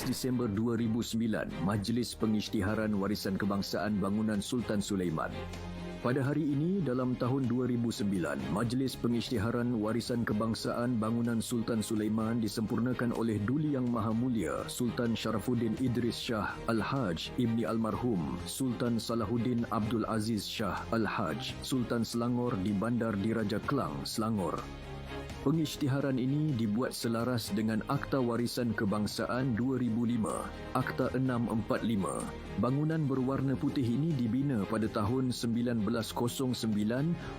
Disember 2009, Majlis Pengisytiharan Warisan Kebangsaan Bangunan Sultan Sulaiman. Pada hari ini, dalam tahun 2009, Majlis Pengisytiharan Warisan Kebangsaan Bangunan Sultan Sulaiman disempurnakan oleh Duli Yang Maha Mulia Sultan Sharafuddin Idris Shah Al-Haj Ibni Almarhum Sultan Salahuddin Abdul Aziz Shah Al-Haj Sultan Selangor di Bandar Diraja Kelang, Selangor. Pengisytiharan ini dibuat selaras dengan Akta Warisan Kebangsaan 2005, Akta 645. Bangunan berwarna putih ini dibina pada tahun 1909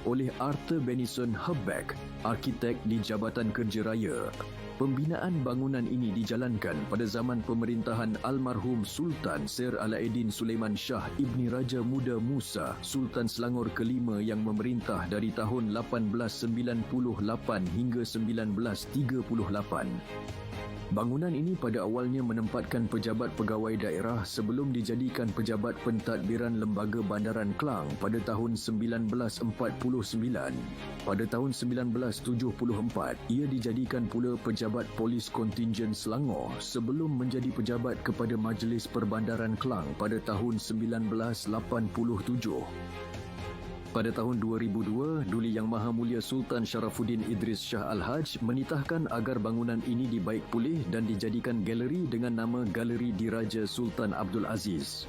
oleh Arthur Benison Herbeck, arkitek di Jabatan Kerja Raya. Pembinaan bangunan ini dijalankan pada zaman pemerintahan almarhum Sultan Sir Alauddin Sulaiman Shah Ibni Raja Muda Musa, Sultan Selangor kelima yang memerintah dari tahun 1898 hingga 1938. Bangunan ini pada awalnya menempatkan pejabat pegawai daerah sebelum dijadikan pejabat pentadbiran Lembaga Bandaran Kelang pada tahun 1949. Pada tahun 1974, ia dijadikan pula pejabat polis kontingen Selangor sebelum menjadi pejabat kepada Majlis Perbandaran Kelang pada tahun 1987. Pada tahun 2002, Duli Yang Maha Mulia Sultan Sharafuddin Idris Shah Al-Haj menitahkan agar bangunan ini dibaik pulih dan dijadikan galeri dengan nama Galeri Diraja Sultan Abdul Aziz.